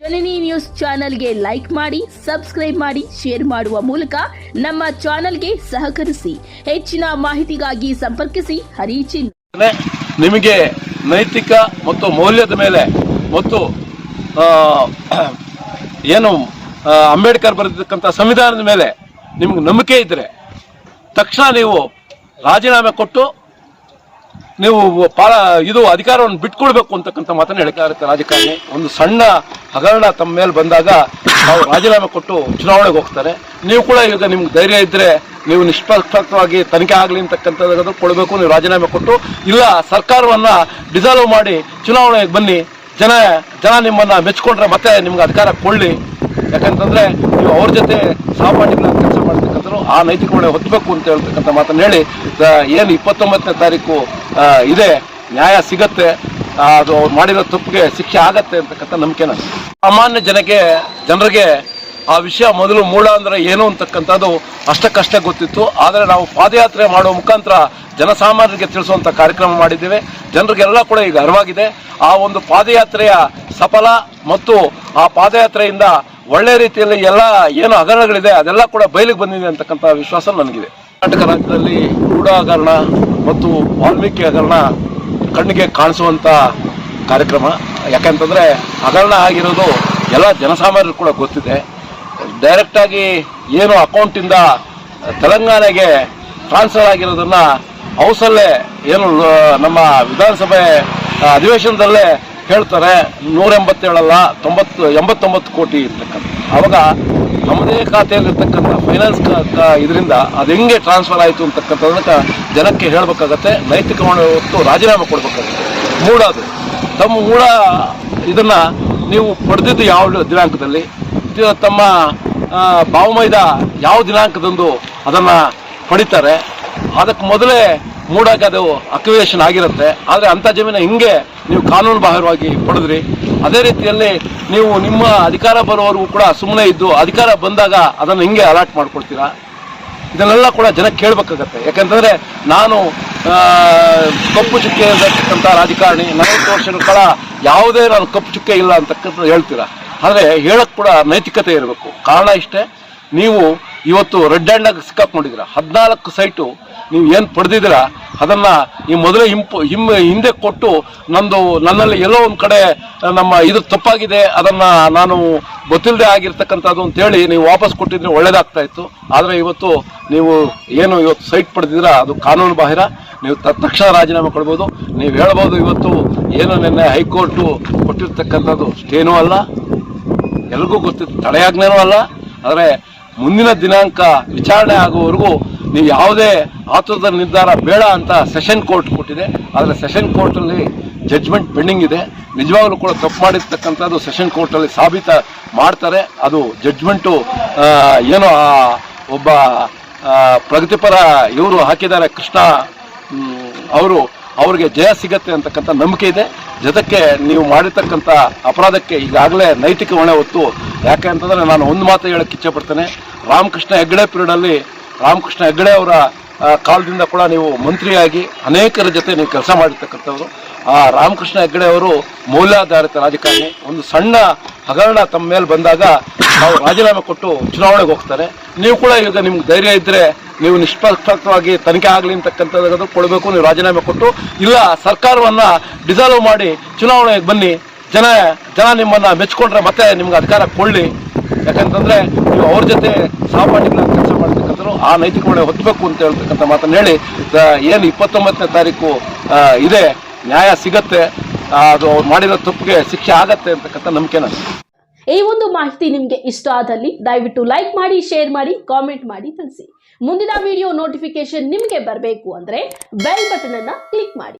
ಜನನಿ news ಚಾನೆಲ್ಗೆ like ಮಾಡಿ, subscribe ಮಾಡಿ, ಶೇರ್ ಮಾಡುವ ಮೂಲಕ ನಮ್ಮ ಚಾನೆಲ್ಗೆ ಸಹಕರಿಸಿ. ಹೆಚ್ಚಿನ ಮಾಹಿತಿಗಾಗಿ ಸಂಪರ್ಕಿಸಿ. ಹರಿಚಿನ್. ನಿಮಗೆ ನೈತಿಕ ಮತ್ತು ಮೌಲ್ಯದ ಮೇಲೆ ಮತ್ತು ಏನು ಅಂಬೇಡ್ಕರ್ ಬರೆದಿರ್ತಕ್ಕಂಥ ಸಂವಿಧಾನದ ಮೇಲೆ ನಿಮ್ಗೆ ನಂಬಿಕೆ ಇದ್ದರೆ ತಕ್ಷಣ ನೀವು ರಾಜೀನಾಮೆ ಕೊಟ್ಟು ನೀವು ಪಾಲ ಇದು ಅಧಿಕಾರವನ್ನು ಬಿಟ್ಕೊಡ್ಬೇಕು ಅಂತಕ್ಕಂಥ ಮಾತನ್ನು ಹೇಳ್ತಾ ಇರುತ್ತೆ ರಾಜಕಾರಣಿ. ಒಂದು ಸಣ್ಣ ಹಗರಣ ತಮ್ಮ ಮೇಲೆ ಬಂದಾಗ ನಾವು ರಾಜೀನಾಮೆ ಕೊಟ್ಟು ಚುನಾವಣೆಗೆ ಹೋಗ್ತಾರೆ. ನೀವು ಕೂಡ ಈಗ ನಿಮ್ಗೆ ಧೈರ್ಯ ಇದ್ದರೆ ನೀವು ನಿಷ್ಪಕ್ಷಪಾತವಾಗಿ ತನಿಖೆ ಆಗಲಿ ಅಂತಕ್ಕಂಥದ್ದು ಕೊಡಬೇಕು, ನೀವು ರಾಜೀನಾಮೆ ಕೊಟ್ಟು, ಇಲ್ಲ ಸರ್ಕಾರವನ್ನು ಡಿಸಾಲ್ವ್ ಮಾಡಿ ಚುನಾವಣೆಗೆ ಬನ್ನಿ, ಜನ ಜನ ನಿಮ್ಮನ್ನು ಮೆಚ್ಕೊಂಡ್ರೆ ಮತ್ತೆ ನಿಮ್ಗೆ ಅಧಿಕಾರ ಕೊಡಲಿ. ಯಾಕಂತಂದ್ರೆ ನೀವು ಅವ್ರ ಜೊತೆ ಸಹಪಾಠಿಗಳ ಕೆಲಸ ಮಾಡ್ತಕ್ಕಂಥ ಆ ನೈತಿಕ ಹೊತ್ತಬೇಕು ಅಂತ ಹೇಳ್ತಕ್ಕಂಥ ಮಾತನ್ನು ಹೇಳಿ ಏನು ಇಪ್ಪತ್ತೊಂಬತ್ತನೇ ತಾರೀಕು ಇದೆ. ನ್ಯಾಯ ಸಿಗತ್ತೆ. ಅದು ಅವ್ರು ಮಾಡಿರೋ ತಪ್ಪಿಗೆ ಶಿಕ್ಷೆ ಆಗತ್ತೆ ಅಂತಕ್ಕಂಥ ನಂಬಿಕೆ ಸಾಮಾನ್ಯ ಜನಕ್ಕೆ, ಜನರಿಗೆ ಆ ವಿಷಯ ಮೊದಲು ಮೂಲ ಅಂದರೆ ಏನು ಅಂತಕ್ಕಂಥದ್ದು ಅಷ್ಟಕ್ಕಷ್ಟೇ ಗೊತ್ತಿತ್ತು. ಆದರೆ ನಾವು ಪಾದಯಾತ್ರೆ ಮಾಡುವ ಮುಖಾಂತರ ಜನಸಾಮಾನ್ಯರಿಗೆ ತಿಳಿಸುವಂಥ ಕಾರ್ಯಕ್ರಮ ಮಾಡಿದ್ದೇವೆ. ಜನರಿಗೆಲ್ಲ ಕೂಡ ಈಗ ಅರಿವಾಗಿದೆ. ಆ ಒಂದು ಪಾದಯಾತ್ರೆಯ ಸಫಲ ಮತ್ತು ಆ ಪಾದಯಾತ್ರೆಯಿಂದ ಒಳ್ಳೆ ರೀತಿಯಲ್ಲಿ ಎಲ್ಲ ಏನು ಹಗರಣಗಳಿದೆ ಅದೆಲ್ಲ ಕೂಡ ಬಯಲಿಗೆ ಬಂದಿದೆ ಅಂತಕ್ಕಂಥ ವಿಶ್ವಾಸ ನನಗಿದೆ. ಕರ್ನಾಟಕ ರಾಜ್ಯದಲ್ಲಿ ಹಗರಣ ಮತ್ತು ವಾಲ್ಮೀಕಿ ಹಗರಣ ಕಣ್ಣಿಗೆ ಕಾಣಿಸುವಂಥ ಕಾರ್ಯಕ್ರಮ. ಯಾಕಂತಂದರೆ ಹಗರಣ ಆಗಿರೋದು ಎಲ್ಲ ಜನಸಾಮಾನ್ಯರು ಕೂಡ ಗೊತ್ತಿದೆ. ಡೈರೆಕ್ಟಾಗಿ ಏನು ಅಕೌಂಟಿಂದ ತೆಲಂಗಾಣಗೆ ಟ್ರಾನ್ಸ್ಫರ್ ಆಗಿರೋದನ್ನ ಹೌಸಲ್ಲೇ ಏನು ನಮ್ಮ ವಿಧಾನಸಭೆ ಅಧಿವೇಶನದಲ್ಲೇ ಹೇಳ್ತಾರೆ. ನೂರ ಎಂಬತ್ತೇಳಲ್ಲ, ತೊಂಬತ್ತು, ಎಂಬತ್ತೊಂಬತ್ತು ಕೋಟಿ ಇರ್ತಕ್ಕಂಥ. ಅವಾಗ ನಮ್ಮದೇ ಖಾತೆಯಲ್ಲಿರ್ತಕ್ಕಂಥ ಫೈನಾನ್ಸ್ ಇದರಿಂದ ಅದು ಹೆಂಗೆ ಟ್ರಾನ್ಸ್ಫರ್ ಆಯಿತು ಅಂತಕ್ಕಂಥದಕ್ಕೆ ಜನಕ್ಕೆ ಹೇಳಬೇಕಾಗತ್ತೆ, ನೈತಿಕವಾಗಿ ಹೊತ್ತು ರಾಜೀನಾಮೆ ಕೊಡಬೇಕಾಗುತ್ತೆ. ಮೂಡೋದು ತಮ್ಮ ಮೂಡ ಇದನ್ನ ನೀವು ಪಡೆದಿದ್ದು ಯಾವ ದಿನಾಂಕದಲ್ಲಿ? ತಮ್ಮ ಭಾವಮೈದ ಯಾವ ದಿನಾಂಕದಂದು ಅದನ್ನು ಪಡಿತಾರೆ? ಅದಕ್ಕೆ ಮೊದಲೇ ಮೂಡಾಗ ಅದು ಅಕ್ಯುವೇಷನ್ ಆಗಿರುತ್ತೆ. ಆದರೆ ಅಂಥ ಜಮೀನು ಹಿಂಗೆ ನೀವು ಕಾನೂನು ಬಾಹಿರವಾಗಿ ಪಡೆದ್ರಿ. ಅದೇ ರೀತಿಯಲ್ಲಿ ನೀವು ನಿಮ್ಮ ಅಧಿಕಾರ ಬರೋವರೆಗೂ ಕೂಡ ಸುಮ್ಮನೆ ಇದ್ದು ಅಧಿಕಾರ ಬಂದಾಗ ಅದನ್ನು ಹಿಂಗೆ ಅಲಾಟ್ ಮಾಡ್ಕೊಡ್ತೀರಾ? ಇದನ್ನೆಲ್ಲ ಕೂಡ ಜನ ಕೇಳಬೇಕಾಗತ್ತೆ. ಯಾಕಂತಂದರೆ ನಾನು ಕಪ್ಪು ಚುಕ್ಕೆ ಇರತಕ್ಕಂಥ ರಾಜಕಾರಣಿ ನಲವತ್ತು ವರ್ಷಗಳ ಕಾಲ ಯಾವುದೇ ನಾನು ಕಪ್ಪು ಚುಕ್ಕೆ ಇಲ್ಲ ಅಂತಕ್ಕಂಥ ಹೇಳ್ತೀರಾ? ಆದರೆ ಹೇಳೋಕ್ಕೆ ಕೂಡ ನೈತಿಕತೆ ಇರಬೇಕು. ಕಾರಣ ಇಷ್ಟೇ, ನೀವು ಇವತ್ತು ರೆಡ್ ಹ್ಯಾಂಡಾಗಿ ಸಿಕ್ಕಾಕೊಂಡಿದ್ದೀರ? ಹದಿನಾಲ್ಕು ಸೈಟು ನೀವು ಏನು ಪಡೆದಿದ್ದೀರ? ಅದನ್ನ ಈ ಮೊದಲೇ ಹಿಂಪು ಹಿಮ್ ಹಿಂದೆ ಕೊಟ್ಟು ನಂದು ನನ್ನಲ್ಲಿ ಎಲ್ಲೋ ಒಂದು ಕಡೆ ನಮ್ಮ ಇದು ತಪ್ಪಾಗಿದೆ, ಅದನ್ನ ನಾನು ಗೊತ್ತಿಲ್ಲದೆ ಆಗಿರ್ತಕ್ಕಂಥದ್ದು ಅಂತೇಳಿ ನೀವು ವಾಪಸ್ ಕೊಟ್ಟಿದ್ರೆ ಒಳ್ಳೇದಾಗ್ತಾ ಇತ್ತು. ಆದರೆ ಇವತ್ತು ನೀವು ಏನು ಇವತ್ತು ಸೈಟ್ ಪಡೆದಿದ್ದೀರಾ? ಅದು ಕಾನೂನು ಬಾಹಿರ. ನೀವು ತಕ್ಷಣ ರಾಜೀನಾಮೆ ಕೊಡ್ಬೋದು. ನೀವು ಹೇಳ್ಬೋದು ಇವತ್ತು ಏನು ನಿನ್ನೆ ಹೈಕೋರ್ಟು ಕೊಟ್ಟಿರ್ತಕ್ಕಂಥದ್ದು ಸ್ಟೇನೂ ಅಲ್ಲ. ಎಲ್ರಿಗೂ ಗೊತ್ತಿತ್ತು, ತಡೆಯಾಜ್ಞೆನೂ ಅಲ್ಲ. ಆದರೆ ಮುಂದಿನ ದಿನಾಂಕ ವಿಚಾರಣೆ ಆಗುವವರೆಗೂ ನೀವು ಯಾವುದೇ ಆತುರದ ನಿರ್ಧಾರ ಬೇಡ ಅಂತ ಸೆಷನ್ ಕೋರ್ಟ್ ಕೊಟ್ಟಿದೆ. ಆದರೆ ಸೆಷನ್ ಕೋರ್ಟಲ್ಲಿ ಜಡ್ಜ್ಮೆಂಟ್ ಪೆಂಡಿಂಗ್ ಇದೆ. ನಿಜವಾಗಲೂ ಕೂಡ ತಪ್ಪು ಮಾಡಿರ್ತಕ್ಕಂಥದ್ದು ಸೆಷನ್ ಕೋರ್ಟಲ್ಲಿ ಸಾಬೀತ ಮಾಡ್ತಾರೆ. ಅದು ಜಡ್ಜ್ಮೆಂಟು ಏನೋ ಒಬ್ಬ ಪ್ರಗತಿಪರ ಇವರು ಹಾಕಿದ್ದಾರೆ ಕೃಷ್ಣ ಅವರು, ಅವರಿಗೆ ಜಯ ಸಿಗತ್ತೆ ಅಂತಕ್ಕಂಥ ನಂಬಿಕೆ ಇದೆ. ಜೊತೆಗೆ ನೀವು ಮಾಡಿರ್ತಕ್ಕಂಥ ಅಪರಾಧಕ್ಕೆ ಈಗಾಗಲೇ ನೈತಿಕ ಹೊಣೆ ಹೊತ್ತು, ಯಾಕೆ ಅಂತಂದರೆ ನಾನು ಒಂದು ಮಾತು ಹೇಳಕ್ಕೆ ಇಚ್ಛೆ ಪಡ್ತೇನೆ. ರಾಮಕೃಷ್ಣ ಹೆಗ್ಡೆ ಪೀರಿಯಡಲ್ಲಿ ರಾಮಕೃಷ್ಣ ಹೆಗ್ಗಡೆ ಅವರ ಕಾಲದಿಂದ ಕೂಡ ನೀವು ಮಂತ್ರಿಯಾಗಿ ಅನೇಕರ ಜೊತೆ ನೀವು ಕೆಲಸ ಮಾಡಿರ್ತಕ್ಕಂಥವ್ರು. ಆ, ರಾಮಕೃಷ್ಣ ಹೆಗ್ಗಡೆ ಅವರು ಮೌಲ್ಯಾಧಾರಿತ ರಾಜಕಾರಣಿ. ಒಂದು ಸಣ್ಣ ಹಗರಣ ತಮ್ಮ ಮೇಲೆ ಬಂದಾಗ ನಾವು ರಾಜೀನಾಮೆ ಕೊಟ್ಟು ಚುನಾವಣೆಗೆ ಹೋಗ್ತಾರೆ. ನೀವು ಕೂಡ ಈಗ ನಿಮ್ಗೆ ಧೈರ್ಯ ಇದ್ದರೆ ನೀವು ನಿಷ್ಪಕ್ಷಪಾತವಾಗಿ ತನಿಖೆ ಆಗಲಿ ಅಂತಕ್ಕಂಥದ್ದು ಕೊಡಬೇಕು, ನೀವು ರಾಜೀನಾಮೆ ಕೊಟ್ಟು. ಇಲ್ಲ, ಸರ್ಕಾರವನ್ನ ಡಿಸಾಲ್ವ್ ಮಾಡಿ ಚುನಾವಣೆಗೆ ಬನ್ನಿ. ಜನ ಜನ ನಿಮ್ಮನ್ನ ಮೆಚ್ಕೊಂಡ್ರೆ ಮತ್ತೆ ನಿಮ್ಗೆ ಅಧಿಕಾರ ಕೊಳ್ಳಿ ಯಾಕಂತಂದ್ರೆ ನೀವು ಅವ್ರ ಜೊತೆ ಸಹಪಾಠಿಗಳ ಕೆಲಸ ಆ ನೈತಿಕ ಹೊಣೆ ಹೊತ್ತಬೇಕು ಅಂತ ಹೇಳ್ತಕ್ಕಂಥ ಮಾತನ್ನು ಹೇಳಿ ಏನು ಇಪ್ಪತ್ತೊಂಬತ್ತನೇ ತಾರೀಕು ಇದೆ, ನ್ಯಾಯ ಸಿಗತ್ತೆ ಅದು ಅವ್ರು ಮಾಡಿರೋ ತಪ್ಪಿಗೆ ಶಿಕ್ಷೆ ಆಗತ್ತೆ ಅಂತಕ್ಕಂಥ ನಂಬಿಕೆ ನನಗೆ. ಈ ಒಂದು ಮಾಹಿತಿ ನಿಮಗೆ ಇಷ್ಟ ಆದಲ್ಲಿ ದಯವಿಟ್ಟು ಲೈಕ್ ಮಾಡಿ ಶೇರ್ ಮಾಡಿ ಕಾಮೆಂಟ್ ಮಾಡಿ ತಿಳಿಸಿ. ಮುಂದಿನ ವಿಡಿಯೋ ನೋಟಿಫಿಕೇಶನ್ ನಿಮಗೆ ಬರಬೇಕು ಅಂದ್ರೆ ಬೆಲ್ ಬಟನ್ ಅನ್ನು ಕ್ಲಿಕ್ ಮಾಡಿ.